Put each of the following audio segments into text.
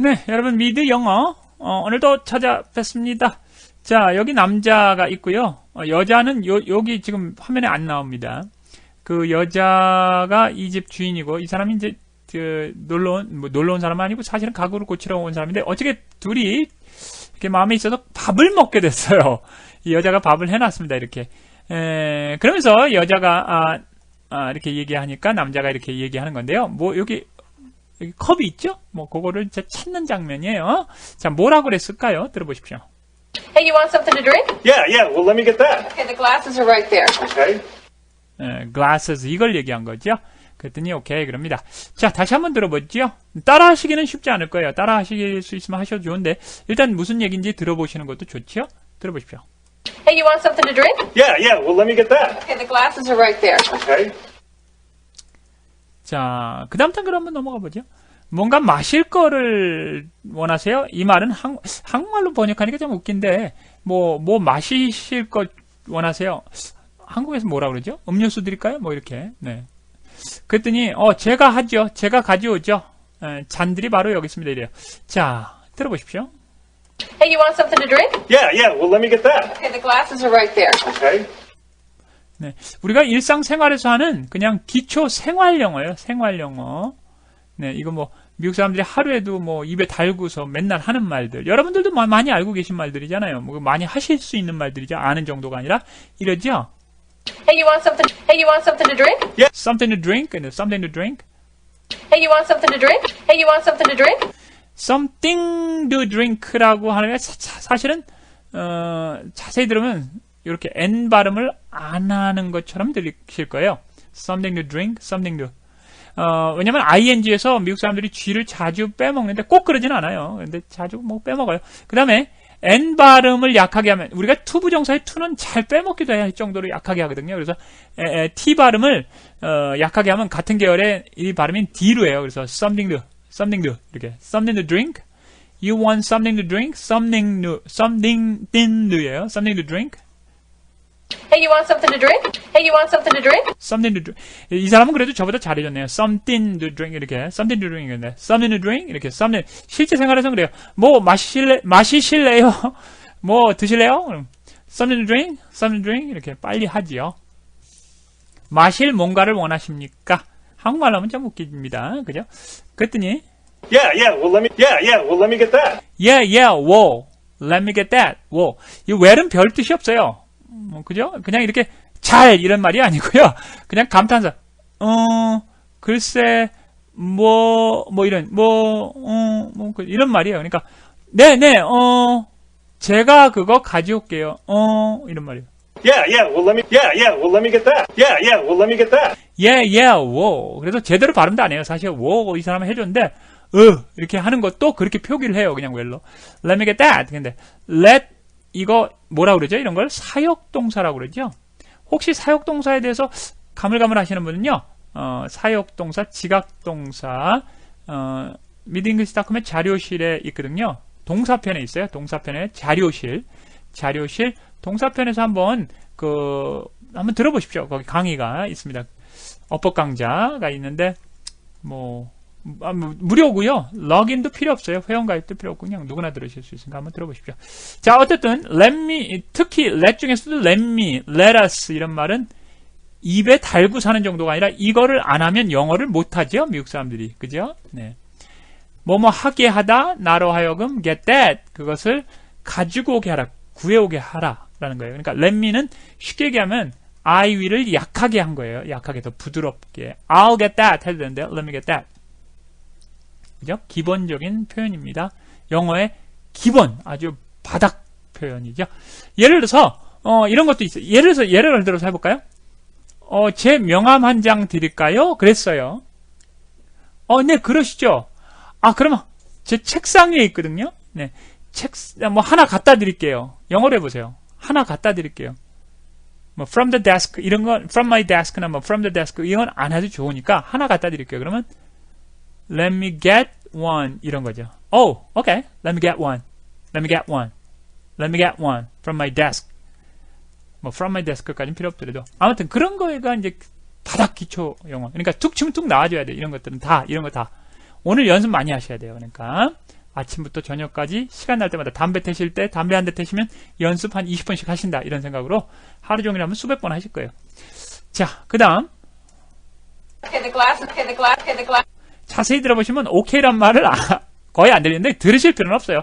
네, 여러분 미드 영어 어, 오늘도 찾아뵙습니다. 자, 여기 남자가 있고요. 어, 여자는 요, 여기 지금 화면에 안 나옵니다. 그 여자가 이 집 주인이고 이 사람이 이제 그 놀러 온, 뭐 놀러 온 사람은 아니고 사실은 가구를 고치러 온 사람인데 어떻게 둘이 이렇게 마음에 있어서 밥을 먹게 됐어요. 이 여자가 밥을 해놨습니다. 이렇게. 에, 그러면서 여자가 아, 아, 이렇게 얘기하니까 남자가 이렇게 얘기하는 건데요. 뭐 여기 여기 컵이 있죠? 뭐 그거를 이제 찾는 장면이에요. 자, 뭐라고 그랬을까요? 들어보십시오. Hey, you want something to drink? Yeah, yeah. Well, let me get that. Okay, the glasses are right there. Okay. 에, glasses 이걸 얘기한 거죠. 그랬더니 오케이 그럽니다. 자, 다시 한번 들어보죠. 따라하시기는 쉽지 않을 거예요. 따라하실 수 있으면 하셔도 좋은데 일단 무슨 얘기인지 들어보시는 것도 좋죠. 들어보십시오. Hey, you want something to drink? Yeah, yeah. Well, let me get that. Okay, the glasses are right there. Okay. 자, 그 다음 단계로 한번 넘어가 보죠. 뭔가 마실 거를 원하세요? 이 말은 한, 한국말로 번역하니까 좀 웃긴데, 뭐, 뭐 마시실 것 원하세요? 한국에서 뭐라 그러죠? 음료수 드릴까요? 뭐 이렇게, 네. 그랬더니, 어, 제가 하죠. 제가 가져오죠. 에, 잔들이 바로 여기 있습니다. 이래요. 자, 들어보십시오. Hey, you want something to drink? Yeah, yeah. Well, let me get that. Okay, the glasses are right there. Okay. 네. 우리가 일상생활에서 하는 그냥 기초 생활 영어예요. 생활 영어. 네, 이거 뭐 미국 사람들이 하루에도 뭐 입에 달고서 맨날 하는 말들. 여러분들도 마- 많이 알고 계신 말들이잖아요. 뭐 많이 하실 수 있는 말들이죠. 아는 정도가 아니라 이러죠. Hey, you want something? Hey, you want something to drink? Something to drink, and something to drink. Hey, you want something to drink? Hey, you want something to drink? something to drink라고 하는 게 사- 사- 사실은 어, 자세히 들으면 이렇게 n 발음을 안 하는 것처럼 들리실 거예요. something to drink, something to. 어, 왜냐면 ing에서 미국 사람들이 쥐를 자주 빼먹는데 꼭 그러진 않아요. 근데 자주 뭐 빼먹어요. 그 다음에 n 발음을 약하게 하면 우리가 투부정사의 투는 잘 빼먹기도 할 정도로 약하게 하거든요. 그래서 에, 에, t 발음을 어, 약하게 하면 같은 계열의 이 발음인 d로 해요. 그래서 something to, something to 이렇게 something to drink. You want something to drink? Something to, something to예요. Something to drink. Hey, you want something to drink? Hey, you want something to drink? Something to drink. 이 사람은 그래도 저보다 잘해줬네요. Something to drink 이렇게. Something to drink 이런데. Something to drink 이렇게. Something. 실제 생활에서는 그래요. 뭐 마실래 마시실래요? 뭐 드실래요? 그럼 Something to drink, something to drink 이렇게 빨리 하지요. 마실 뭔가를 원하십니까? 한국말로 하면 좀 웃깁니다. 그죠? 그랬더니 Yeah, yeah. Well, let me. Yeah, yeah. Well, let me get that. Yeah, yeah, whoa. Let me get that. Whoa. 이 well은 별 뜻이 없어요. 뭐, 그죠? 그냥 이렇게 잘 이런 말이 아니고요. 그냥 감탄사. 어, 글쎄, 뭐, 뭐 이런, 뭐, 어, 뭐, 그- 이런 말이에요. 그러니까, 네, 네, 어, 제가 그거 가져올게요. 어, 이런 말이에요. Yeah, yeah. Well, let me. Yeah, yeah. Well, let me get that. Yeah, yeah. Well, let me get that. Yeah, yeah, wow. 그래서 제대로 발음도 안 해요. 사실 wow 이 사람 해줬는데 어 이렇게 하는 것도 그렇게 표기를 해요. 그냥 웰로. Let me get that. 근데 let 이거 뭐라 그러죠? 이런 걸 사역동사라고 그러죠. 혹시 사역동사에 대해서 가물가물 하시는 분은요. 어, 사역동사, 지각동사 어, 미드잉글스닷컴의 자료실에 있거든요. 동사편에 있어요. 동사편에 자료실. 자료실 동사편에서 한번 그 한번 들어보십시오. 거기 강의가 있습니다. 어법 강좌가 있는데 뭐, 무료고요. 러긴도 필요 없어요. 회원가입도 필요 없고 그냥 누구나 들으실 수 있으니까 한번 들어보십시오. 자, 어쨌든 let me 특히 let 중에서도 let me, let us 이런 말은 입에 달고 사는 정도가 아니라 이거를 안 하면 영어를 못 하죠. 미국 사람들이. 그죠? 네. 뭐뭐 하게 하다 나로 하여금 get that 그것을 가지고 오게 하라. 구해 오게 하라 라는 거예요. 그러니까 let me는 쉽게 얘기하면 I will을 약하게 한 거예요. 약하게 더 부드럽게. I'll get that 해도 되는데 let me get that. 그죠? 기본적인 표현입니다. 영어의 기본 아주 바닥 표현이죠. 예를 들어서 어, 이런 것도 있어요. 예를 들어서 예를 들어서 해볼까요? 어, 제 명함 한 장 드릴까요? 그랬어요. 어, 네, 그러시죠. 아, 그러면 제 책상 위에 있거든요. 네, 책, 뭐 하나 갖다 드릴게요. 영어로 해보세요. 하나 갖다 드릴게요. 뭐 from the desk 이런 건 from my desk나 뭐 from the desk 이건 안 해도 좋으니까 하나 갖다 드릴게요. 그러면 let me get one 이런 거죠. Oh, okay. Let me get one. Let me get one. Let me get one from my desk. 뭐 from my desk까지는 필요 없더라도 아무튼 그런 거가 이제 바닥 기초 영어. 그러니까 툭 치면 툭 나와줘야 돼. 이런 것들은 다 이런 거 다. 오늘 연습 많이 하셔야 돼요. 그러니까 아침부터 저녁까지 시간 날 때마다 담배 태실 때 담배 한 대 태시면 연습 한 20번씩 하신다. 이런 생각으로 하루 종일 하면 수백 번 하실 거예요. 자, 그 다음. Okay, Okay. Okay. 자세히 들어보시면 오케이란 말을 아- 거의 안 들리는데 들으실 필요는 없어요.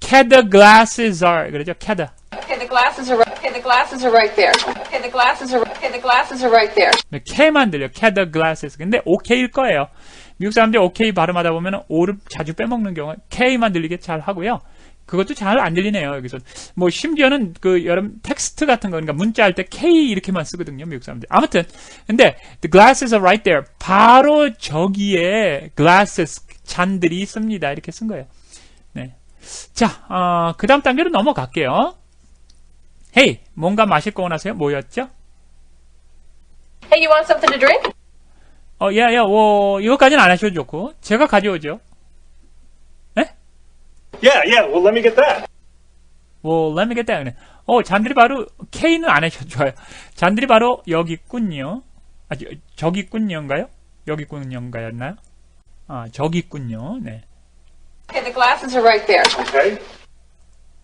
Can the glasses are 그러죠? The Okay, the glasses are. Okay, the glasses are right there. Okay, the glasses are. Okay, the glasses are right there. K만 들려. Can the glasses. 근데 오케이일 거예요. 미국 사람들이 오케이 발음하다 보면 오를 자주 빼먹는 경우 K만 들리게 잘 하고요. 그것도 잘 안 들리네요. 여기서 뭐 심지어는 그 여러분 텍스트 같은 거 그러니까 문자 할 때 K 이렇게만 쓰거든요. 미국 사람들. 아무튼 근데 the glasses are right there. 바로 저기에 glasses 잔들이 있습니다. 이렇게 쓴 거예요. 네. 자, 어, 그 다음 단계로 넘어갈게요. 헤이, 뭔가 마실 거 원하세요? 뭐였죠? Hey, you want something to drink? 어, 야, 야, 뭐, 이거까지는 안 하셔도 좋고, 제가 가져오죠. Yeah, yeah. Well, let me get that. 뭐, let me get that. 어, 잔들이 바로, K는 안 하셔도 좋아요. 잔들이 바로 여기 있군요. 아, 저, 저기 있군요인가요? 여기 있군요인가였나요? 아, 저기 있군요. 네. Okay, the glasses are right there. Okay.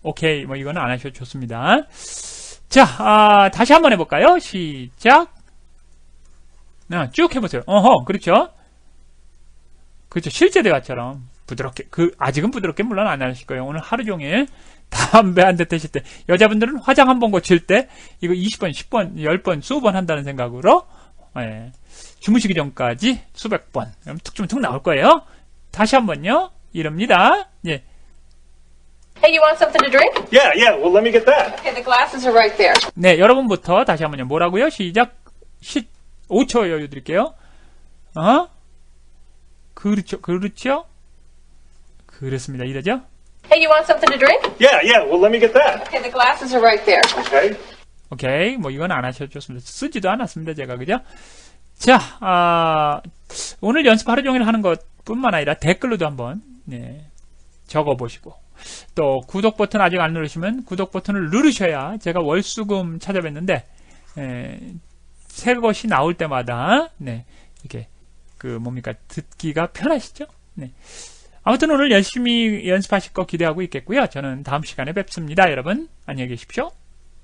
오케이, 뭐, 이거는 안 하셔도 좋습니다. 자, 아, 다시 한번 해볼까요? 시작. 네, 쭉 해보세요. 어허, 그렇죠. 그렇죠. 실제 대화처럼 부드럽게, 그, 아직은 부드럽게 물론 안 하실 거예요. 오늘 하루 종일 담배 한대 태실 때, 여자분들은 화장 한 번 고칠 때, 이거 20번, 10번, 10번, 수번 한다는 생각으로, 예, 주무시기 전까지 수백 번, 그럼 툭툭툭 나올 거예요. 다시 한 번요. 이럽니다. 예. Hey, you want something to drink? Yeah, yeah. Well, let me get that. Okay, the glasses are right there. 네, 여러분부터 다시 한번요. 뭐라고요? 시작. 15초 여유 드릴게요. 어? 그렇죠. 그렇죠? 그렇습니다. 이러죠? Hey, you want something to drink? Yeah, yeah. Well, let me get that. Okay, the glasses are right there. Okay. 오케이. 뭐 이건 안 하셔도 좋습니다. 쓰지도 않았습니다. 제가 그죠? 자, 아, 오늘 연습 하루 종일 하는 것뿐만 아니라 댓글로도 한번 네, 적어보시고 또 구독 버튼 아직 안 누르시면 구독 버튼을 누르셔야 제가 월수금 찾아뵀는데 에, 새 것이 나올 때마다 네, 이렇게 그 뭡니까 듣기가 편하시죠? 네. 아무튼 오늘 열심히 연습하실 거 기대하고 있겠고요. 저는 다음 시간에 뵙습니다. 여러분 안녕히 계십시오.